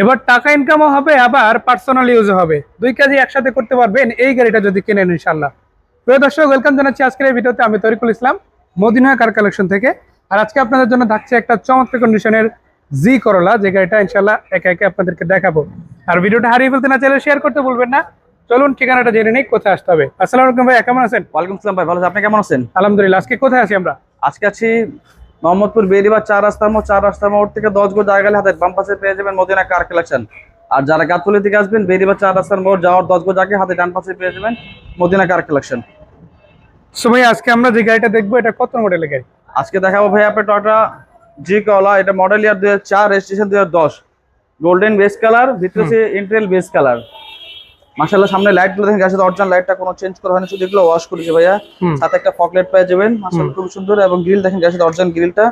এবার টাকা ইনকামও হবে আবার পার্সোনাল ইউজও হবে। দুই কাজই একসাথে করতে পারবেন এই গাড়িটা যদি কেনেন ইনশাল্লাহ প্রিয় দর্শক ওয়েলকাম জানাচ্ছি আজকের এই ভিডিওতে আমি তরিকুল ইসলাম মদিনা কার কালেকশন থেকে। আর আজকে আপনাদের জন্য থাকছে একটা চমৎকার কন্ডিশনের জি করলা যে গাড়িটা ইনশাল্লাহ একে একে আপনাদেরকে দেখাবো। আর ভিডিওটা হারিয়ে ফেলতে না চাইলে শেয়ার করতে বলবেন না। চলুন ঠিকানাটা জেনে নিই কোথায় আসতে হবে। আসসালামু আলাইকুম ভাই কেমন আছেন? ওয়ালাইকুম আসসালাম ভাই ভালো আছেন? আপনি কেমন আছেন? আলহামদুলিল্লাহ আজকে কোথায় আছি আমরা? আজকে আছি মোহাম্মদপুর বেরিবার চার রাস্তার মোড় চার রাস্তার মোড় থেকে দশ গো জায়গা গেলে হাতে বাম পাশে পেয়ে যাবেন মদিনা কার কালেকশন। আর যারা গাতলি থেকে আসবেন বেরিবার চার রাস্তার মোড় যাওয়ার দশ গো জায়গায় হাতে ডান পাশে পেয়ে যাবেন মদিনা কার কালেকশন। সো ভাই আজকে আমরা যে গাড়িটা দেখব এটা কত মডেলের গাড়ি? আজকে দেখাবো ভাই আপনার টয়টা জি কলা এটা মডেল ইয়ার দুই হাজার চার রেজিস্ট্রেশন দুই হাজার দশ। গোল্ডেন বেস কালার ভিতরে সে ইন্টেল বেস কালার মাসাল্লাহ সামনে লাইটগুলো দেখেন গাছের অরিজিনাল লাইটটা কোনো চেঞ্জ করা হয়নি শুধু এগুলো ওয়াশ করেছে ভাইয়া। সাথে একটা ফকলেট পেয়ে যাবেন মাসাল্লাহ খুব সুন্দর। এবং গ্রিল দেখেন গাছের অরিজিনাল গ্রিলটা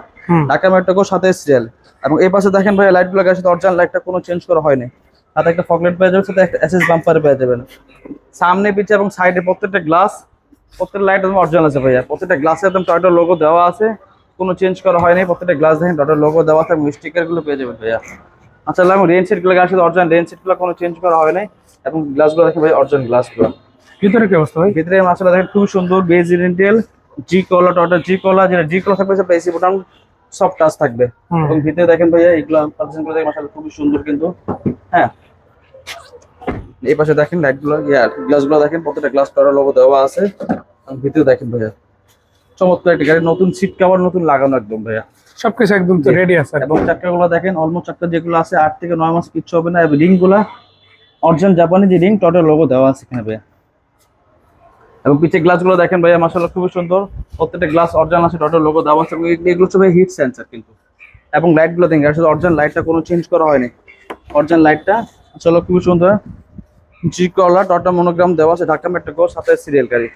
ঢাকা মেট্রোকো সাথে সিরিয়াল এবং এই পাশে দেখেন ভাই লাইটগুলো গেছে অরিজিনাল লাইটটা কোনো চেঞ্জ করা হয়নি। সাথে একটা ফকলেট পেয়ে যাবেন সাথে একটা এসএস বাম্পার পেয়ে যাবেন। সামনে পিছে এবং সাইডে প্রত্যেকটা গ্লাস প্রত্যেকটা লাইট একদম অরিজিনাল আছে ভাইয়া। প্রত্যেকটা গ্লাসে একদম টয়টার লোগো দেওয়া আছে। কোনো চেঞ্জ করা হয়নি প্রত্যেকটা গ্লাস দেখেন টয়টার লোগো দেওয়া আছে এবং স্টিকারগুলো পেয়ে যাবেন ভাইয়া। আচ্ছা এবং রেন সেটগুলো গেছে অরিজিনাল রেন সেটগুলো কোনো চেঞ্জ করা হয়নি এবং গ্লাসগুলো দেখেন ভাই অরিজিনাল গ্লাসগুলো। ভিতরে কি অবস্থা ভাই? ভিতরে মাসালা দেখেন খুব সুন্দর বেজ ইন্টেল জি কলা টয়টা জি কলা যেটা জি কলা থাকবে সেটা এসি বোটাম সব টাচ থাকবে। এবং ভিতরে দেখেন ভাইয়া এগুলো পার্সেন্ট করে দেখেন মাসাল্লাহ খুবই সুন্দর কিন্তু। হ্যাঁ। এই পাশে দেখেন লাইটগুলো গ্লাসগুলো দেখেন প্রত্যেকটা গ্লাস টরা লোগো দেওয়া আছে। এবং ভিতরে দেখেন ভাইয়া। চমৎকার একটা গাড়ি নতুন সিট কভার নতুন লাগানো একদম ভাইয়া। সবকিছু একদম তো রেডি আছে এবং চাক্কা গুলো দেখেন অলমোস্ট চাক্কা যেগুলো আছে আট থেকে নয় মাস কিচ্ছু হবে না এবং রিংগুলা অরিজিনাল জাপানি যে রিং টটার লোগো দেওয়া আছে এখানে ভাইয়া। এবং পিছে গ্লাসগুলো দেখেন ভাইয়া মাসাল্লাহ খুবই সুন্দর। প্রত্যেকটা গ্লাস অরিজিনাল আছে টটার লোগো দেওয়া আছে এবং এগুলো- হচ্ছে ভাই হিট সেন্সার কিন্তু। এবং লাইটগুলো দেখেন আসলে অরিজিনাল লাইটটা কোনো চেঞ্জ করা হয়নি। অরিজিনাল লাইটটা আসলে খুবই সুন্দর। জি কলার টটা মনোগ্রাম দেওয়া আছে ঢাকা মেট্রো সাথে সিরিয়াল গাড়ি।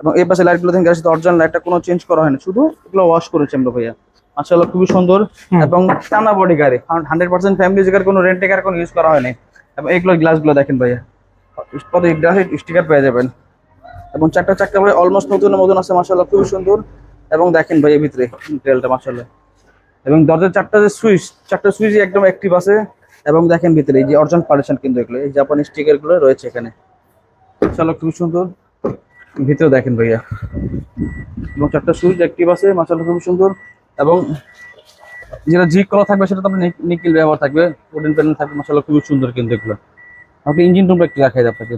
এবং এই পাশে লাইটগুলো দেখেন গাড়ির অরিজিনাল লাইটটা কোনো চেঞ্জ করা হয়নি। শুধু এগুলো ওয়াশ করেছে আমরা ভাইয়া। মাসাল্লাহ খুবই সুন্দর। এবং টানা বডি গাড়ি হান্ড্রেড পার্সেন্ট ফ্যামিলি জায়গার কোনো রেন্টে কার কোনো ইউজ করা হয়নি। এবং এইগুলো গ্লাসগুলো দেখেন ভাইয়া। প্রতি গ্লাসে স্টিকার পেয়ে যাবেন। এবং চারটা চারটা ভাই অলমোস্ট নতুন মতন আছে মাসাল্লাহ খুবই সুন্দর। এবং দেখেন ভাই এর ভিতরে তেলটা মাসাল্লাহ এবং দরজার চারটা যে সুইচ চারটা সুইচ একদম অ্যাক্টিভ আছে। এবং দেখেন ভিতরে এই যে অর্জন পারেশন কিন্তু এগুলো এই জাপানি স্টিকারগুলো রয়েছে এখানে। মাসাল্লাহ খুবই সুন্দর। ভিতরে দেখেন ভাইয়া। এবং চারটা সুইচ অ্যাক্টিভ আছে মাসাল্লাহ খুবই সুন্দর। এবং যেটা জি করা থাকবে সেটা তো আপনার নিকেল ব্যবহার থাকবে উডেন প্যানেল থাকবে মাসাল্লাহ খুবই সুন্দর কিন্তু এগুলো। আপনি ইঞ্জিন রুমটা একটু দেখাই যায় আপনাকে।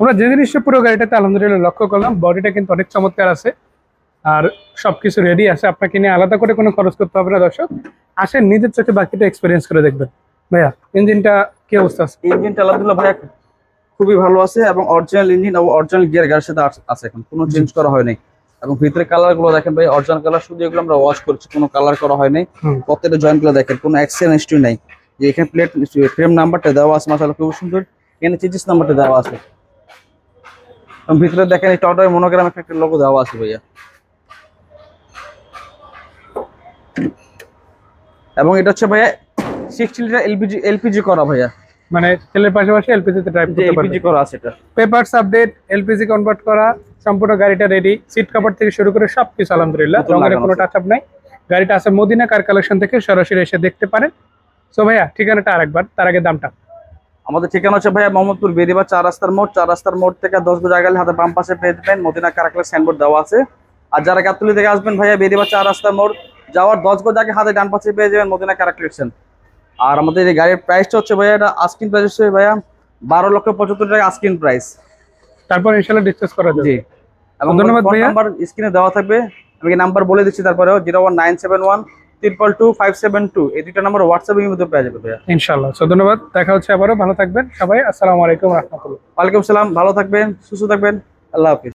আমরা যে জিনিসটা পুরো গাড়িটাতে আলহামদুলিল্লাহ লক্ষ্য করলাম বডিটা কিন্তু অনেক চমৎকার আছে। আর সবকিছু রেডি আছে আপনাকে নিয়ে আলাদা করে কোনো খরচ করতে হবে না দর্শক। আসেন নিজের চোখে বাকিটা এক্সপিরিয়েন্স করে দেখবেন। ভাইয়া ইঞ্জিনটা কি অবস্থা আছে? ইঞ্জিনটা আলহামদুলিল্লাহ ভাইয়া খুবই ভালো আছে এবং অরিজিনাল ইঞ্জিন এবং অরিজিনাল গিয়ার গাড়ির সাথে আছে এখন। কোনো চেঞ্জ করা হয়নি এবং ভিতরে কালারগুলো দেখেন ভাই অরিজিনাল কালার শুধু এগুলো আমরা ওয়াশ করছি কোনো কালার করা হয়নি। প্রত্যেকটা জয়েন্টগুলো দেখেন কোনো অ্যাক্সিডেন্ট হিস্ট্রি নাই। যে এখানে প্লেট ফ্রেম নাম্বারটা দেওয়া আছে মাসাল্লাহ খুব সুন্দর। এখানে চিজিস নাম্বারটা দেওয়া আছে। এবং ভিতরে দেখেন এই টটার মনোগ্রাম একটা লোগো দেওয়া আছে ভাইয়া। এবং এটা হচ্ছে ভাইয়া সিক্সটি লিটার এলপিজি এলপিজি করা ভাইয়া। মানে তেলের পাশাপাশি এলপিজি তে ড্রাইভ করতে এলপিজি করা আছে এটা। পেপারস আপডেট এলপিজি কনভার্ট করা সম্পূর্ণ গাড়িটা রেডি সিট কভার থেকে শুরু করে সবকিছু আলহামদুলিল্লাহ রঙের কোনো। টাচ আপ নাই। গাড়িটা আছে মদিনা কার কালেকশন থেকে সরাসরি এসে দেখতে পারেন। সো ভাইয়া ঠিকানাটা আরেকবার তার আগে দামটা। আমাদের ঠিকানা হচ্ছে ভাইয়া মোহাম্মদপুর বেরিবা চার রাস্তার মোড় চার রাস্তার মোড় থেকে দশ গো জায়গা হাতে বাম পাশে পেয়ে যাবেন। মদিনা কারাকলের সাইনবোর্ড দেওয়া আছে। আর যারা গাবতলি থেকে আসবেন ভাইয়া বেরিবা চার রাস্তার মোড় যাওয়ার দশ গো আগে হাতে ডান পাশে পেয়ে যাবেন মদিনা কারা কালেকশন আর আমাদের এই গাড়ির প্রাইসটা হচ্ছে ভাইয়া এটা আস্কিন প্রাইস হচ্ছে ভাইয়া বারো লক্ষ পঁচাত্তর টাকা আস্কিন প্রাইস তারপর ইনশাল্লাহ ডিসকাস করা যাবে। জি। এবং ধন্যবাদ ভাইয়া। নাম্বার স্ক্রিনে দেওয়া থাকবে। আমি নাম্বার বলে দিচ্ছি তারপরেও? Zero one nine seven one triple two five seven two এই দুটো নাম্বার হোয়াটসঅ্যাপের মধ্যে পেয়ে যাবে ভাইয়া। ইনশাল্লাহ সো ধন্যবাদ। দেখা হচ্ছে আবারও। ভালো থাকবেন সবাই। আসসালামু আলাইকুম রহমতুল্লাহ। ওয়ালাইকুম সালাম। ভালো থাকবেন সুস্থ থাকবেন। আল্লাহ হাফিজ।